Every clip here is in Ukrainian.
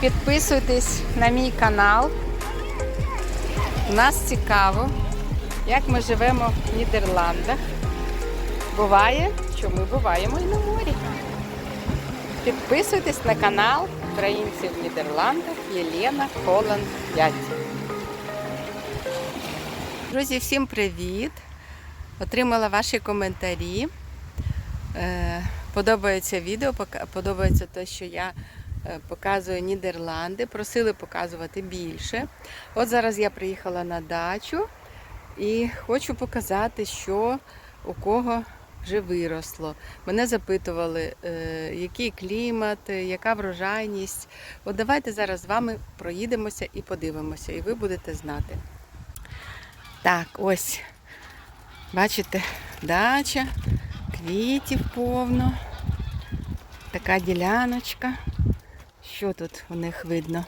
Підписуйтесь на мій канал. Нас цікаво, як ми живемо в Нідерландах. Буває, що ми буваємо і на морі. Підписуйтесь на канал Українців в Нідерландах Єлена Холланд 5. Друзі, всім привіт! Отримала ваші коментарі. Е, Подобається відео, подобається те, що я е, показую Нідерланди. Просили показувати більше. От зараз я приїхала на дачу і хочу показати, що у кого вже виросло. Мене запитували, е, який клімат, е, яка врожайність. От давайте зараз з вами проїдемося і подивимося, і ви будете знати. Так, ось, бачите, дача, квітів повно. Така діляночка. Що тут у них видно?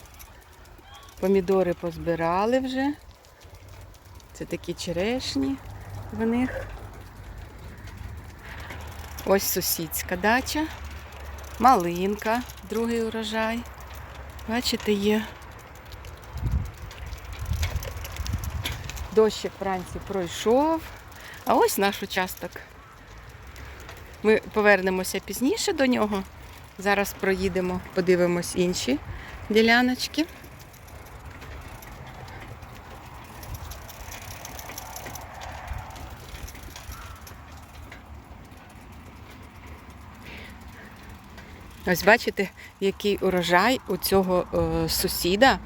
Помідори позбирали вже. Це такі черешні в них. Ось сусідська дача. Малинка, другий урожай. Бачите, є. Дощик вранці пройшов. А ось наш участок. Ми повернемося пізніше до нього. Зараз проїдемо, подивимось інші діляночки. Ось бачите, який урожай у цього е, сусіда.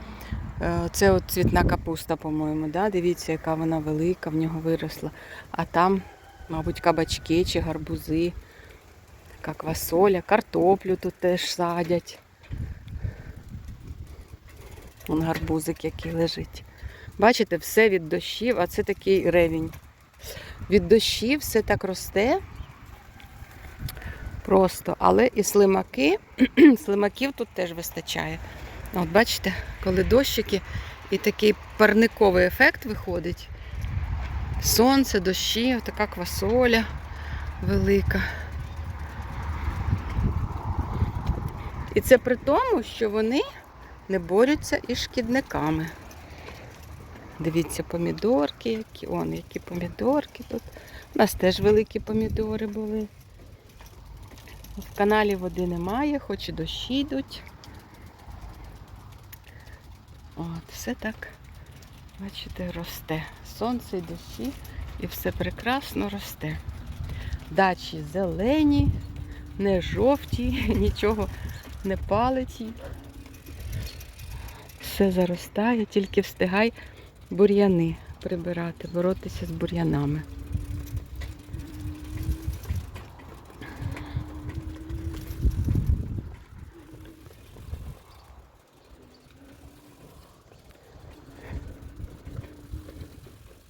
Е, це от цвітна капуста, по-моєму. Да? Дивіться, яка вона велика, в нього виросла. А там, мабуть, кабачки чи гарбузи, така квасоля, картоплю тут теж садять. Вон гарбузик, який лежить. Бачите, все від дощів, а це такий ревінь. Від дощів все так росте. Просто, але і слимаки, слимаків тут теж вистачає. От бачите, коли дощики і такий парниковий ефект виходить. Сонце, дощі, така квасоля велика. І це при тому, що вони не борються із шкідниками. Дивіться, помідорки, які, он, які помідорки тут. У нас теж великі помідори були. В каналі води немає, хоч і дощі йдуть. От, все так, бачите, росте. Сонце і дощі, і все прекрасно росте. Дачі зелені, не жовті, нічого не палить їх. Все заростає, тільки встигай бур'яни прибирати, боротися з бур'янами.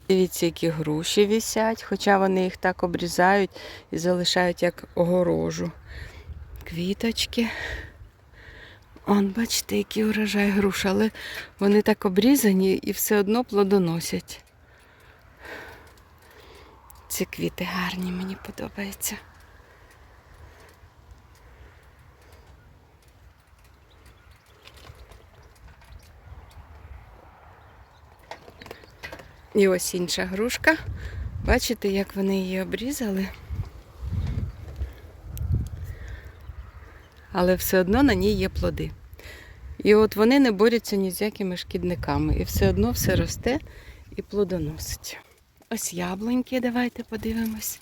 Дивіться, які груші висять, хоча вони їх так обрізають і залишають як огорожу. Квіточки. Он, бачите, який урожай груш, але вони так обрізані і все одно плодоносять. Ці квіти гарні, мені подобаються. І ось інша грушка. Бачите, як вони її обрізали. Але все одно на ній є плоди. І от вони не борються ні з якими шкідниками. І все одно все росте і плодоносить. Ось яблуньки, давайте подивимось.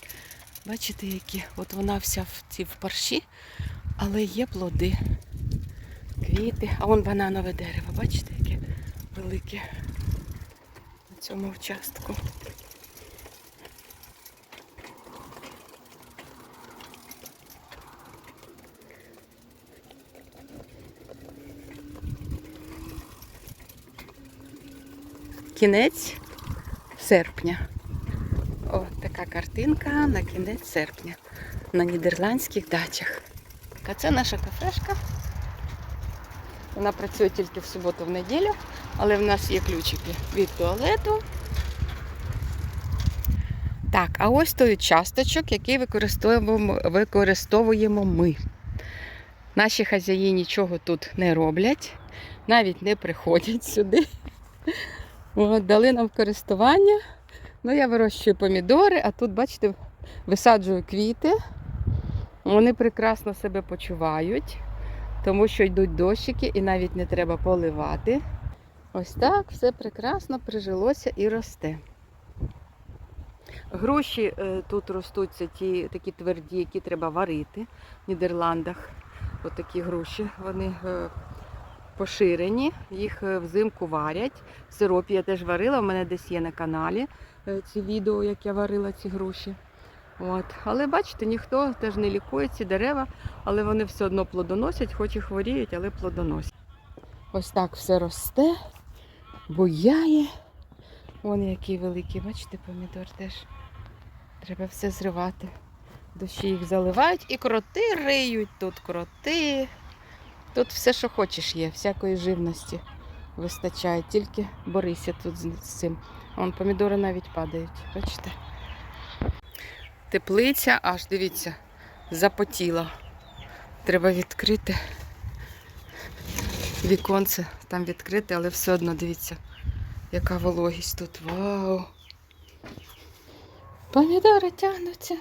Бачите, які? От вона вся в ці в парші, але є плоди, квіти. А вон бананове дерево, бачите, яке велике на цьому участку. Кінець серпня. О, така картинка на кінець серпня на нідерландських дачах. А це наша кафешка. Вона працює тільки в суботу в неділю, але в нас є ключики від туалету. Так, а ось той участочок, який використовуємо, використовуємо ми. Наші хазяї нічого тут не роблять. навіть не приходять сюди. От, дали нам користування. Ну, я вирощую помідори, а тут, бачите, висаджую квіти. Вони прекрасно себе почувають, тому що йдуть дощики і навіть не треба поливати. Ось так все прекрасно прижилося і росте. Груші е, тут ростуть це ті такі тверді, які треба варити в Нідерландах. Ось такі груші. Вони е, поширені, їх е, взимку варять. В сиропі я теж варила, у мене десь є на каналі е, ці відео, як я варила ці груші. От. Але бачите, ніхто теж не лікує ці дерева, але вони все одно плодоносять, хоч і хворіють, але плодоносять. Ось так все росте, буяє. Вон який великий, бачите, помідор теж. Треба все зривати. Дощі їх заливають і кроти риють, тут кроти. Тут все, що хочеш є, всякої живності вистачає. Тільки борися тут з цим. Вон помідори навіть падають. Бачите? Теплиця, аж дивіться, запотіла. Треба відкрити. Віконце там відкрите, але все одно дивіться, яка вологість тут. Вау! Помідори тягнуться.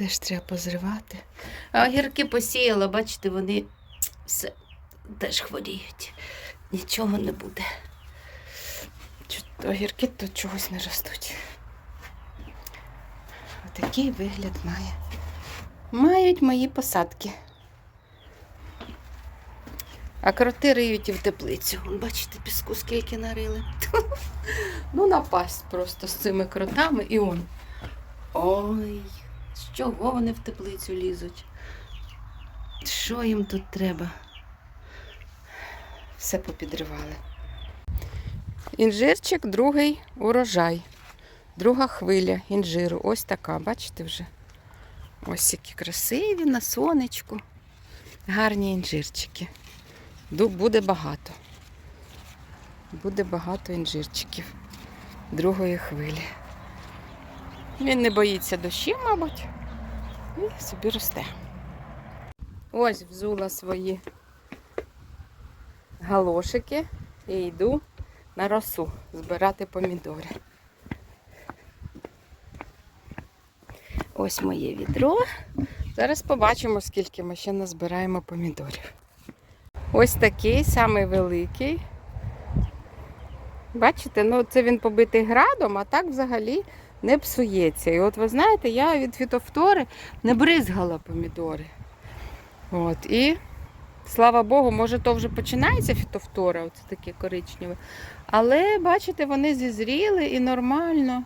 Теж треба позривати. А огірки посіяла, бачите, вони все теж хворіють. Нічого не буде. Огірки тут чогось не ростуть. Отакий вигляд має. Мають мої посадки. А кроти риють і в теплицю. Бачите, піску скільки нарили. Ну, напасть просто з цими кротами і он. Ой, з чого вони в теплицю лізуть? Що їм тут треба? Все попідривали. Інжирчик, другий урожай. Друга хвиля інжиру. Ось така, бачите вже? Ось які красиві на сонечку. Гарні інжирчики. Буде багато. Буде багато інжирчиків другої хвилі. Він не боїться дощі, мабуть, і собі росте. Ось взула свої галошики і йду на росу збирати помідори. Ось моє відро. Зараз побачимо, скільки ми ще назбираємо помідорів. Ось такий самий великий. Бачите, ну це він побитий градом, а так взагалі не псується. І от ви знаєте, я від фітофтори не бризгала помідори. От, і слава Богу, може то вже починається фітофтора, оце таке коричневе. Але бачите, вони зізріли і нормально.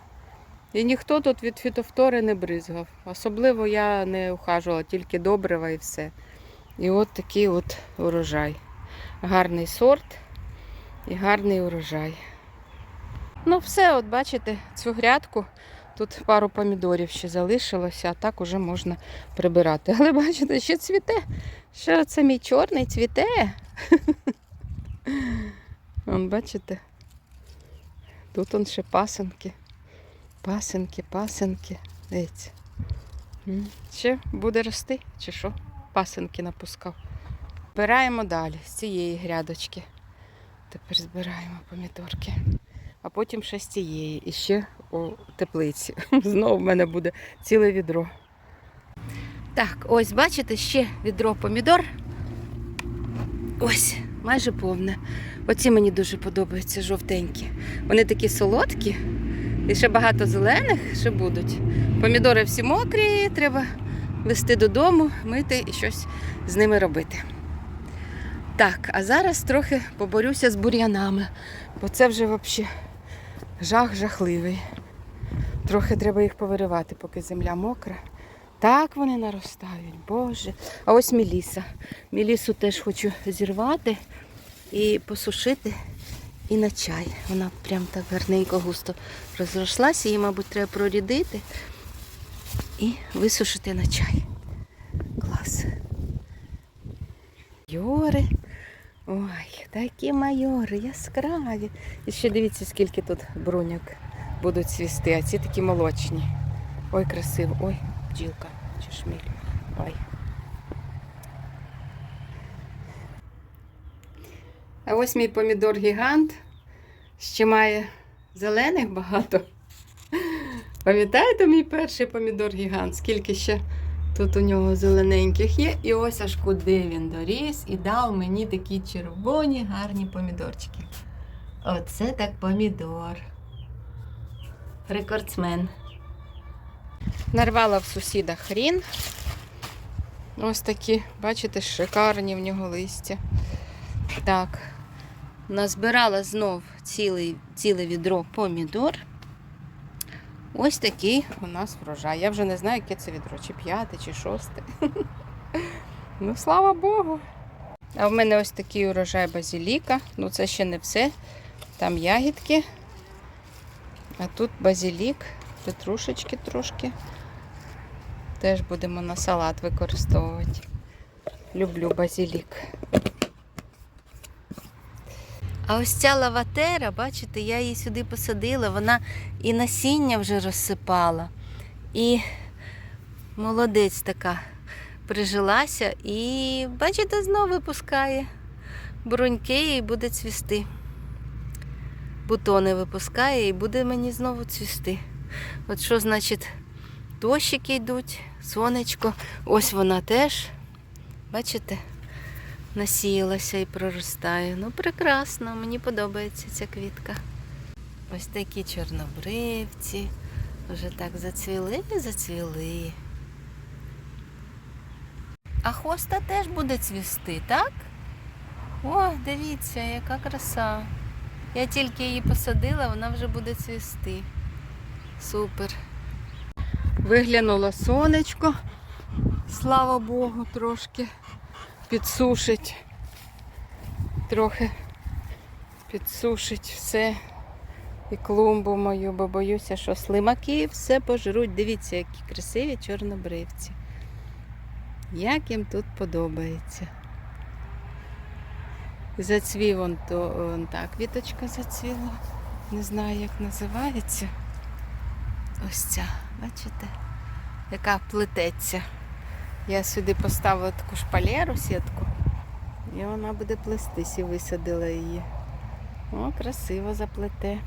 І ніхто тут від фітофтори не бризгав. Особливо я не ухажувала, тільки добрива і все. І от такий от урожай. Гарний сорт і гарний урожай. Ну, все, от бачите, цю грядку. Тут пару помідорів ще залишилося, а так уже можна прибирати. Але бачите, ще цвіте. Ще це мій чорний цвіте. Вон, бачите? Тут он ще пасенки. Пасенки, пасенки. Ще буде рости, чи що? Пасенки напускав. Збираємо далі з цієї грядочки. Тепер збираємо помідорки. А потім ще з цієї. І ще у теплиці. Знову в мене буде ціле відро. Так, ось бачите, ще відро помідор. Ось, майже повне. Оці мені дуже подобаються жовтенькі. Вони такі солодкі. І ще багато зелених ще будуть. Помідори всі мокрі, треба вести додому, мити і щось з ними робити. Так, а зараз трохи поборюся з бур'янами, бо це вже взагалі жах жахливий. Трохи треба їх повиривати, поки земля мокра. Так вони наростають, Боже. А ось міліса. Мілісу теж хочу зірвати і посушити і на чай. Вона прям так гарненько густо розрослася. Її, мабуть, треба прорідити і висушити на чай. Клас. Майори. Ой, такі майори, яскраві. І ще дивіться, скільки тут бруньок будуть цвісти, а ці такі молочні. Ой, красиво. Ой, бджілка чи шміль. Ой. А ось мій помідор гігант. Ще має зелених багато. Пам'ятаєте мій перший помідор гігант? Скільки ще тут у нього зелененьких є? І ось аж куди він доріс і дав мені такі червоні гарні помідорчики. Оце так помідор. Рекордсмен. Нарвала в сусіда хрін. Ось такі, бачите, шикарні в нього листя. Так. Назбирала знов цілий, ціле відро помідор. Ось такий у нас врожай. Я вже не знаю, яке це відро, чи п'яте, чи шосте. Ну, слава Богу. А в мене ось такий урожай базіліка. Ну, це ще не все. Там ягідки. А тут базілік, петрушечки трошки. Теж будемо на салат використовувати. Люблю базілік. А ось ця лаватера, бачите, я її сюди посадила, вона і насіння вже розсипала. І молодець така прижилася і, бачите, знову випускає бруньки і буде цвісти. Бутони випускає і буде мені знову цвісти. От що значить дощики йдуть, сонечко. Ось вона теж, бачите, насіялася і проростає. Ну, прекрасно, мені подобається ця квітка. Ось такі чорнобривці. Вже так зацвіли, і зацвіли. А хоста теж буде цвісти, так? О, дивіться, яка краса. Я тільки її посадила, вона вже буде цвісти. Супер. Виглянуло сонечко, слава Богу, трошки підсушить. Трохи підсушить все. І клумбу мою, бо боюся, що слимаки все пожруть. Дивіться, які красиві чорнобривці. Як їм тут подобається. Зацвів он то он так, квіточка зацвіла. Не знаю, як називається. Ось ця, бачите, яка плететься. Я сюди поставила таку шпалеру, сітку, і вона буде плестись і висадила її. О, красиво заплете.